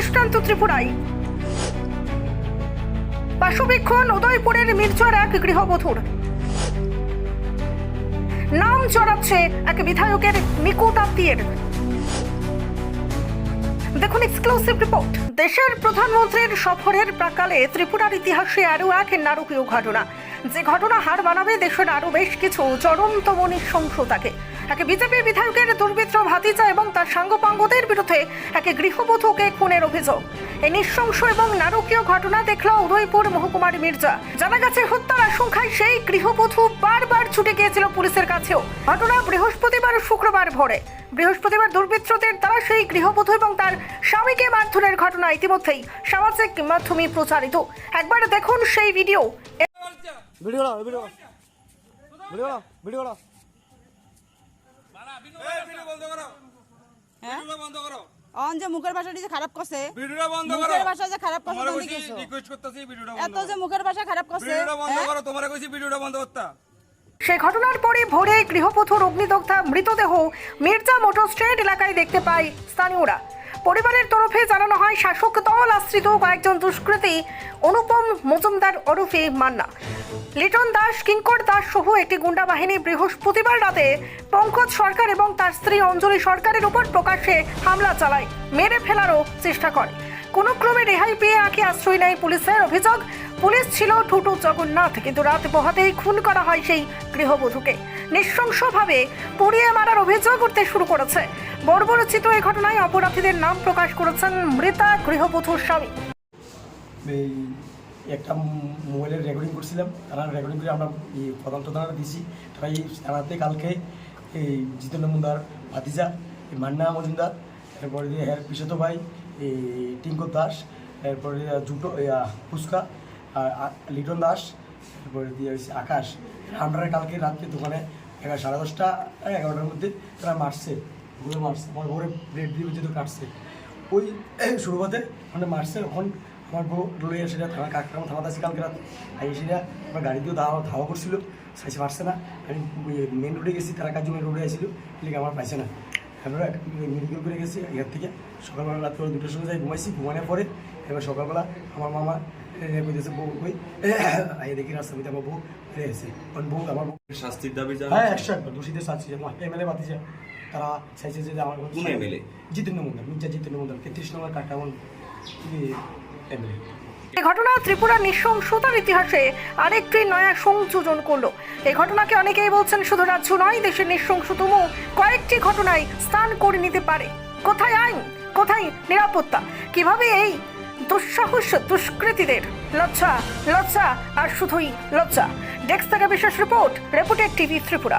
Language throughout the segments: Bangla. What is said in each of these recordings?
দৃষ্টান্ত ত্রিপুরায়। পাশবিক্ষণ উদয়পুরের মির্জার এক গৃহবধূর। নাম চড়াচ্ছে এক বিধায়কের নিকট আত্মীয়ের। দেখুন এক্সক্লুসিভ রিপোর্ট দেশের প্রধানমন্ত্রীর সফরের প্রাকালে ত্রিপুরার ইতিহাসে আরও এক নারকীয় ঘটনা। যে ঘটনা হার মানাবে, দেশের আরও বেশ কিছু চরমতম নৃশংসতাকে। এক বিজেপি বিধায়কের দুর্বৃত্ত ভাতিজা এবং তার সাঙ্গপাঙ্গদের বিরুদ্ধে এক গৃহবধূকে খুনের অভিযোগ। এই নৃশংস এবং নারকীয় ঘটনা দেখল উদয়পুর মহকুমার মির্জা। জানা গেছে, হত্যার আশঙ্কায় সেই গৃহবধূ বারবার ছুটে গিয়েছিল পুলিশের কাছেও। ঘটনা বৃহস্পতিবার শুক্রবার ভোরে। বৃহস্পতিবার দুর্বৃত্তদের দ্বারা সেই গৃহবধূ এবং তার স্বামীকে মারধরের ঘটনা ইতিমধ্যেই সামাজিক মাধ্যমে প্রচারিত। একবার দেখুন সেই video. Video video video video করো এই ভিডিও বন্ধ করো হ্যাঁ? ভিডিও বন্ধ করো। অন যে মুখের ভাষাটি যে খারাপ করছে ভিডিওটা বন্ধ করো। মুখের ভাষা যে খারাপ করছে তুমি কইছি রিকোয়েস্ট করতেছি ভিডিওটা এত যে মুখের ভাষা খারাপ করছে ভিডিওটা বন্ধ হ্যাঁ? করো তোমারে কইছি ভিডিওটা বন্ধ করতে। সেই ঘটনার পরে ভোরে গৃহপথুর অগ্নিদগ্ধা মৃতদেহ মির্জা মোটর স্ট্রেট এলাকায় দেখতে পায় স্থানীয়রা। পরিবারের তরফে জানানো হয়, শাসক দল আশ্রিত কয়েকজন দুষ্কৃতী অনুপম মজুমদার ওরফে মান্না। লিটন দাস, কিঙ্কর দাস সহ একটি গুন্ডা বাহিনী বৃহস্পতিবার রাতে পঙ্কজ সরকার এবং তার স্ত্রী অঞ্জলি সরকারের উপর প্রকাশ্যে হামলা চালায়, মেরে ফেলারও চেষ্টা করে। কোনো ক্রমে রেহাই পেয়ে আঁকে আশ্রয় নেয় পুলিশের অভিযোগ, পুলিশ ছিল ঠুটু জগন্নাথ, কিন্তু রাত পোহাতেই খুন করা হয় সেই গৃহবধূকে। নৃশংসভাবে পুড়িয়ে মারার অভিযোগ উঠতে শুরু করেছে। বর্বরচিত এই ঘটনায় অপরাধীদের নাম প্রকাশ করেছেন মৃতা গৃহবধূর স্বামী। এই একটা মোবাইলের রেকর্ডিং করছিলাম, তারা রেকর্ডিং করে আমরা এই প্রধান প্রধানরা দিছি তারা এই থানাতে কালকে এই জিতেন্দ্র মুন্দার ভাতিজা মান্না মজুমদার, এরপরে হের পিসত ভাই, এই টিঙ্কর দাস, এরপরে জুটো ফুচকা, আর লিটন দাস, এরপরে দিয়ে হচ্ছে আকাশ। আমরা কালকে রাত্রে দোকানে এগারো, সাড়ে দশটা, এগারোটার মধ্যে তারা মারছে। ঘুরে মারছে। আমার ঘরে ব্রেড দিয়ে পর্যন্ত কাটছে। ওই শুরুতে মানে মারছে তখন আমার বউ লইয়া সেটা থানা কাকরাম থানাতে আছে কালকে রাত। আর সেটা আমার গাড়ি দিয়েও ধাওয়া ধাওয়া করছিল সাইসে পারছে না। আমি মেন রোডে গেছি তারা কাজ মেন রোডে আসছিল ঠিক আমার পাইছে না। আমরা মেডিকেল করে গেছি এর থেকে সকালবেলা রাত করে দুটোর সময় যাই ঘুমাইছি ঘুমানোর পরে এবার সকালবেলা আমার মামা কইতেছে বউ কই আই দেখি রাস্তা মধ্যে আমার বউ ফিরে এসে কারণ বউ আমার বউ শাস্তির দাবি হ্যাঁ একশো একবার দোষীদের শাস্তি এমএলএ বাতিছে তারা চাইছে যে আমার কোন MLA? জিতেন্দ্র মুন্ডা মির্জা জিতেন্দ্র মুন্ডা তেত্রিশ নম্বর কাটামন এমএলএ এই ঘটনা ত্রিপুরা নৃশংসতার ইতিহাসে আরেকটি নয়া সংযোজন করল। এই ঘটনাকে অনেকেই বলছেন শুধু রাজ্য নয়, দেশের নৃশংসতম কয়েকটি ঘটনায় স্থান করে নিতে পারে। কোথায় আইন? কোথায় নিরাপত্তা? কীভাবে এই দুঃসাহস দুষ্কৃতীদের লজ্জা লজ্জা আর শুধুই লজ্জা? ডেস্ক থেকে বিশেষ রিপোর্ট, রেপুটেড টিভি ত্রিপুরা।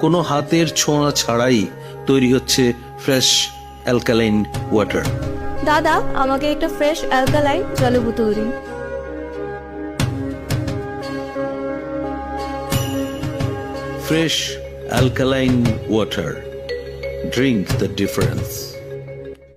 কোনো হাতের ছোঁয়া ছাড়াই তৈরি হচ্ছে ফ্রেশ অ্যালকালাইন ওয়াটার দাদা আমাকে একটা ফ্রেশ অ্যালকালাইন জলে বোতল দিন fresh alkaline water drink the difference.